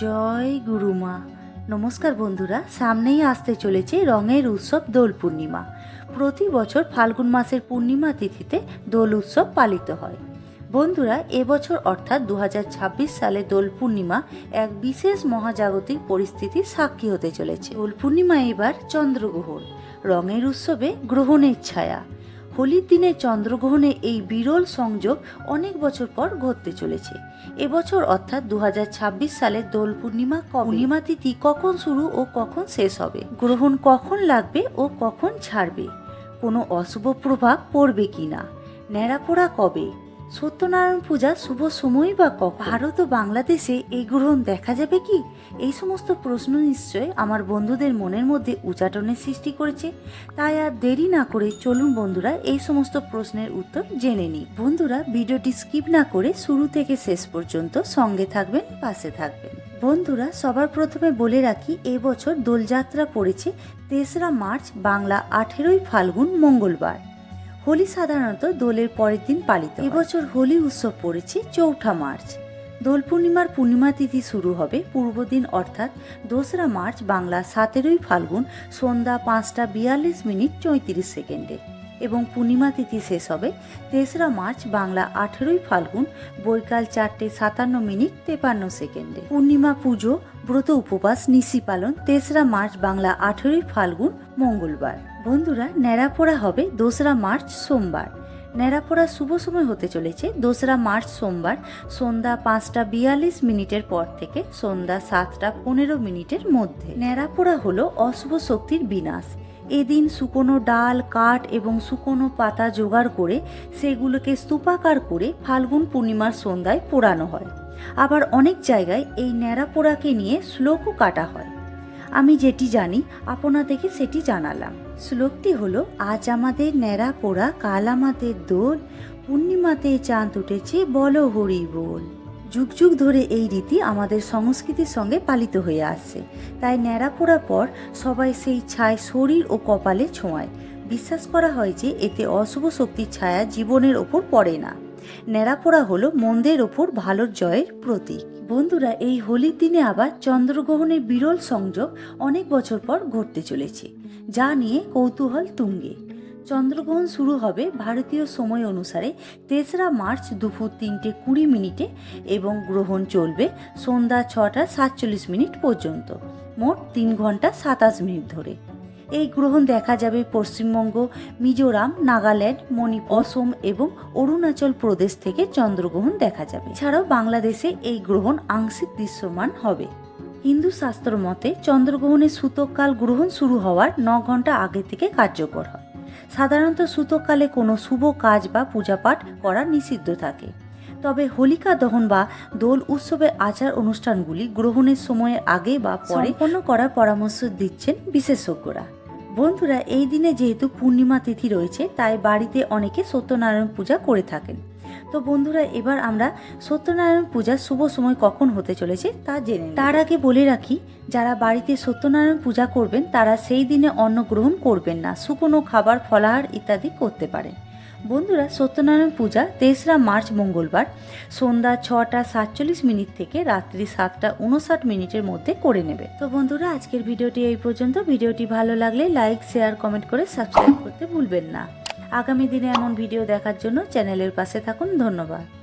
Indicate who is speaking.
Speaker 1: জয় গুরুমা নমস্কার বন্ধুরা, সামনেই আসতে চলেছে রঙের উৎসব দোল পূর্ণিমা। প্রতি বছর ফাল্গুন মাসের পূর্ণিমা তিথিতে দোল উৎসব পালিত হয়। বন্ধুরা, এবছর অর্থাৎ দু হাজার ছাব্বিশ সালে দোল পূর্ণিমা এক বিশেষ মহাজাগতিক পরিস্থিতির সাক্ষী হতে চলেছে। দোল পূর্ণিমা এবার চন্দ্রগ্রহণ। রঙের উৎসবে গ্রহণের ছায়া। হোলির দিনে চন্দ্রগ্রহণে এই বিরল সংযোগ অনেক বছর পর ঘটতে চলেছে। এবছর অর্থাৎ দু হাজার ছাব্বিশ সালে দোল পূর্ণিমা ক- পূর্ণিমা তিথি কখন শুরু ও কখন শেষ হবে? গ্রহণ কখন লাগবে ও কখন ছাড়বে? কোনো অশুভ প্রভাব পড়বে কিনা? ন্যাড়াপোড়া কবে? সত্যনারায়ণ পূজা শুভ সময় বা কখন? ভারত ও বাংলাদেশে এই গ্রহণ দেখা যাবে কি? এই সমস্ত প্রশ্ন নিশ্চয় আমার বন্ধুদের মনের মধ্যে উচাটনের সৃষ্টি করেছে। তাই আর দেরি না করে চলুন বন্ধুরা এই সমস্ত প্রশ্নের উত্তর জেনে নিই। বন্ধুরা, ভিডিওটি স্কিপ না করে শুরু থেকে শেষ পর্যন্ত সঙ্গে থাকবেন, পাশে থাকবেন। বন্ধুরা, সবার প্রথমে বলে রাখি এবছর দোলযাত্রা পড়েছে তেসরা মার্চ, বাংলা আঠেরোই ফাল্গুন, মঙ্গলবার। হোলি সাধারণত দোলের পরের দিন পালিত এবছর হোলি উৎসব পড়েছে চৌঠা মার্চ। দোল পূর্ণিমার পূর্ণিমা তিথি শুরু হবে পূর্বদিন অর্থাৎ দোসরা মার্চ বাংলা সতেরোই ফাল্গুন সন্ধ্যা পাঁচটা বিয়াল্লিশ মিনিট চৌত্রিশ সেকেন্ডে এবং পূর্ণিমা তিথি শেষ হবে তেসরা মার্চ বাংলা আঠেরোই ফাল্গুন বৈকাল চারটে সাতান্ন মিনিট তেপান্ন সেকেন্ডে। পূর্ণিমা পুজো, ব্রত উপবাস, নিশি পালন তেসরা মার্চ বাংলা আঠেরোই ফাল্গুন মঙ্গলবার। বন্ধুরা, ন্যাড়াপোড়া হবে দোসরা মার্চ সোমবার। ন্যাড়াপোড়া শুভ সময় হতে চলেছে দোসরা মার্চ সোমবার, সন্ধ্যা পাঁচটা বিয়াল্লিশ মিনিটের পর থেকে সন্ধ্যা সাতটা পনেরো মিনিটের মধ্যে। ন্যাড়াপোড়া হলো অশুভ শক্তির বিনাশ। এদিন শুকনো ডাল, কাঠ এবং শুকনো পাতা জোগাড় করে সেগুলোকে স্তূপাকার করে ফাল্গুন পূর্ণিমার সন্ধ্যায় পোড়ানো হয়। আবার অনেক জায়গায় এই ন্যাড়া পোড়াকে নিয়ে শ্লোকও কাটা হয়। আমি যেটি জানি, আপনাদেরকে সেটি জানালাম। শ্লোকটি হলো, আজ আমাদের ন্যাড়া পোড়া, কাল আমাদের দোল, পূর্ণিমাতে চাঁদ উঠেছে, বল হরি বল। যুগ যুগ ধরে এই রীতি আমাদের সংস্কৃতির সঙ্গে পালিত হয়ে আসছে। তাই ন্যাড়া পোড়ার পর সবাই সেই ছায় শরীর ও কপালে ছোঁয়ায়। বিশ্বাস করা হয় যে এতে অশুভ শক্তির ছায়া জীবনের ওপর পড়ে না। ন্যাড়া পোড়া হলো মন্দের ওপর ভালোর জয়ের প্রতীক। বন্ধুরা, এই হোলির দিনে আবার চন্দ্রগ্রহণের বিরল সংযোগ অনেক বছর পর ঘটতে চলেছে, যা নিয়ে কৌতূহল তুঙ্গে। চন্দ্রগ্রহণ শুরু হবে ভারতীয় সময় অনুসারে তেসরা মার্চ দুপুর তিনটে কুড়ি মিনিটে এবং গ্রহণ চলবে সন্ধ্যা ছটা সাতচল্লিশ মিনিট পর্যন্ত, মোট তিন ঘণ্টা সাতাশ মিনিট ধরে। এই গ্রহণ দেখা যাবে পশ্চিমবঙ্গ মিজোরাম নাগাল্যান্ড মণিপুর অসম এবং অরুণাচল প্রদেশ থেকে চন্দ্রগ্রহণ দেখা যাবে। এছাড়াও বাংলাদেশে এই গ্রহণ আংশিক দৃশ্যমান হবে। হিন্দু শাস্ত্র মতে চন্দ্রগ্রহণের সূতককাল গ্রহণ শুরু হওয়ার ন ঘণ্টা আগে থেকে কার্যকর হয়। সাধারণত সূতককালে কোনো শুভ কাজ বা পূজাপাঠ করা নিষিদ্ধ থাকে। তবে হোলিকা দহন বা দোল উৎসবের আচার অনুষ্ঠানগুলি গ্রহণের সময়ের আগে বা পরে করার পরামর্শ দিচ্ছেন বিশেষজ্ঞরা। বন্ধুরা, এই দিনে যেহেতু পূর্ণিমা তিথি রয়েছে, তাই বাড়িতে অনেকে সত্যনারায়ণ পূজা করে থাকেন। তো বন্ধুরা, এবার আমরা সত্যনারায়ণ পূজা শুভ সময় কখন হতে চলেছে তা জেনে তার আগে বলে রাখি, যারা বাড়িতে সত্যনারায়ণ পূজা করবেন, তারা সেই দিনে অন্ন গ্রহণ করবেন না, শুকনো খাবার, ফলাহার ইত্যাদি করতে পারেন। বন্ধুরা সত্যনারায়ণ পূজা তেসরা মার্চ মঙ্গলবার সন্ধ্যা ছটা সাতচল্লিশ মিনিট থেকে রাত্রি সাতটা উনষাট মিনিটের মধ্যে করে নেবে। তো বন্ধুরা, আজকের ভিডিওটি এই পর্যন্ত। ভিডিওটি ভালো লাগলে লাইক, শেয়ার, কমেন্ট করে সাবস্ক্রাইব করতে ভুলবেন না। আগামী দিনে এমন ভিডিও দেখার জন্য চ্যানেলের পাশে থাকুন। ধন্যবাদ।